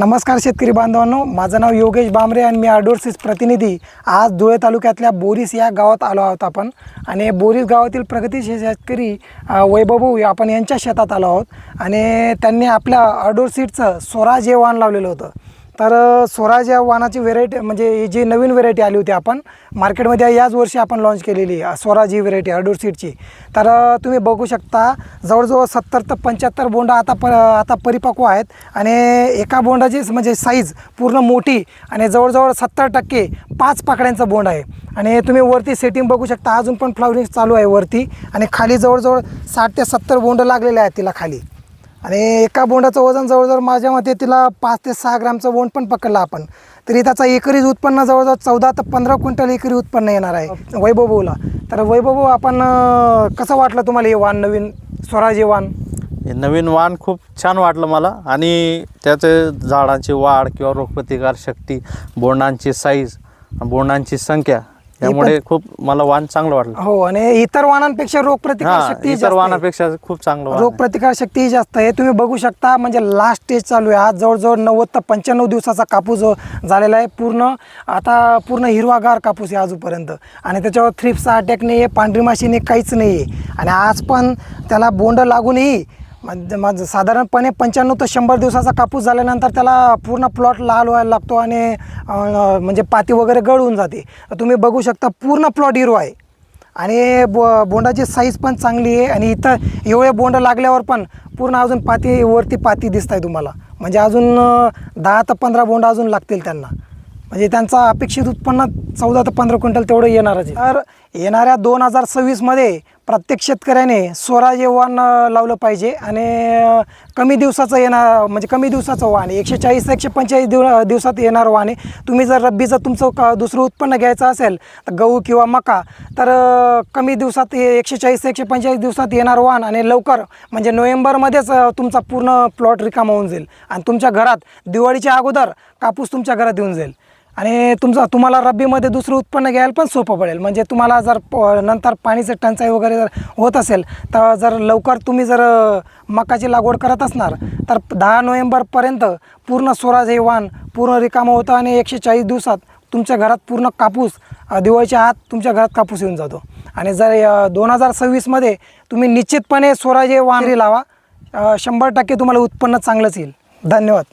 नमस्कार शेतकरी बांधवांनो माझं नाव योगेश बांबरे आणि मी आडोरसीस प्रतिनिधी. आज धुळे तालुक्यातल्या बोरीस या गावात आलो आहोत आपण. आणि बोरीस गावातील प्रगतीशील शेतकरी वैभवभाऊ वैभव आपण यांच्या शेतात आलो आहोत. आणि त्यांनी आपल्या आडोर सीटचं स्वराज हे वाहन लावलेलं होतं. तर स्वराज या वाहनाची व्हेरायटी म्हणजे ही जी नवीन व्हेरायटी आली होती आपण मार्केटमध्ये याच वर्षी आपण लॉन्च केलेली आहे स्वराज ही व्हेरायटी अडूर सीटची तर तुम्ही बघू शकता जवळजवळ सत्तर ते पंच्याहत्तर बोंडा आता प आता परिपक्व आहेत आणि एका बोंडाची म्हणजे साईज पूर्ण मोठी आणि जवळजवळ सत्तर टक्के पाच पाकड्यांचं बोंड आहे. आणि तुम्ही वरती सेटिंग बघू शकता अजून पण फ्लावरिंग चालू आहे वरती आणि खाली जवळजवळ साठ ते सत्तर बोंड लागलेले आहेत तिला खाली. आणि एका बोंडाचं वजन जवळजवळ माझ्या मते तिला पाच ते सहा ग्रामचं बोंड पण पकडलं आपण. तरी त्याचा एकरीज उत्पन्न जवळजवळ चौदा ते पंधरा क्विंटल एकरी उत्पन्न येणार आहे वैभवभाऊला तर वैभवभाऊ आपण कसं वाटलं तुम्हाला हे वाण नवीन स्वराज वाण? हे नवीन वाण खूप छान वाटलं मला आणि त्याचे झाडांची वाढ किंवा रोगप्रतिकार शक्ती बोंडांची साईज बोंडांची संख्या यामुळे खूप मला वाण चांगलं वाटलं. हो आणि इतर वाणांपेक्षा रोगप्रतिकार हा शक्ती इतर वाणापेक्षा खूप चांगलं वाण आहे. रोगप्रतिकार शक्ती जास्त आहे. तुम्ही बघू शकता म्हणजे लास्ट स्टेज चालू आहे. आज जवळजवळ नव्वद ते पंच्याण्णव दिवसाचा कापूस जो झालेला आहे. पूर्ण आता पूर्ण हिरवागार कापूस आहे अजूनपर्यंत. आणि त्याच्यावर थ्रिप्सचा अटॅक नाही आहे पांढरी माशी नाही काहीच नाही आहे आणि आज पण त्याला बोंड लागूनही म्हणजे माझं साधारणपणे पंच्याण्णव ते शंभर दिवसाचा कापूस झाल्यानंतर त्याला पूर्ण प्लॉट लाल व्हायला लागतो आणि म्हणजे पाती वगैरे गळून जाते. तुम्ही बघू शकता पूर्ण प्लॉट हिरवा आहे. आणि बो बोंडाची साईज पण चांगली आहे आणि इथं एवढे बोंड लागल्यावर पण पूर्ण अजून पाती वरती पाती दिसत आहे तुम्हाला. म्हणजे अजून दहा ते पंधरा बोंड अजून लागतील त्यांना. म्हणजे त्यांचा अपेक्षित उत्पन्न चौदा ते पंधरा क्विंटल तेवढं येणारच आहे. तर येणाऱ्या दोन हजार सव्वीसमध्ये प्रत्येक शेतकऱ्याने स्वराज हे वाण लावलं पाहिजे आणि कमी दिवसाचं येणार म्हणजे कमी दिवसाचं वाण आहे एकशे चाळीस एकशे पंचेचाळीस दिव दिवसात येणारं वाण. आहे तुम्ही जर रब्बीचं तुमचं क दुसरं उत्पन्न घ्यायचं असेल तर गहू किंवा मका तर कमी दिवसात हे एकशे चाळीस एकशे पंचेचाळीस दिवसात येणार वाण आणि लवकर म्हणजे नोव्हेंबरमध्येच तुमचा पूर्ण प्लॉट रिकामा होऊन जाईल. आणि तुमच्या घरात दिवाळीच्या अगोदर कापूस तुमच्या घरात येऊन जाईल. आणि तुमचं तुम्हाला रब्बीमध्ये दुसरं उत्पन्न घ्यायला पण सोपं पडेल. म्हणजे तुम्हाला जर प- नंतर पाणीचं टंचाई वगैरे जर होत असेल तर जर लवकर तुम्ही जर मकाची लागवड करत असणार तर दहा नोव्हेंबरपर्यंत पूर्ण स्वराज हे वाण पूर्ण रिकामं होतं आणि एकशे चाळीस दिवसात तुमच्या घरात पूर्ण कापूस दिवाळीच्या आत तुमच्या घरात कापूस येऊन जातो. आणि जर दोन हजार सव्वीसमध्ये तुम्ही निश्चितपणे स्वराज हे वाण लावा शंभर टक्के तुम्हाला उत्पन्न चांगलंच येईल. धन्यवाद.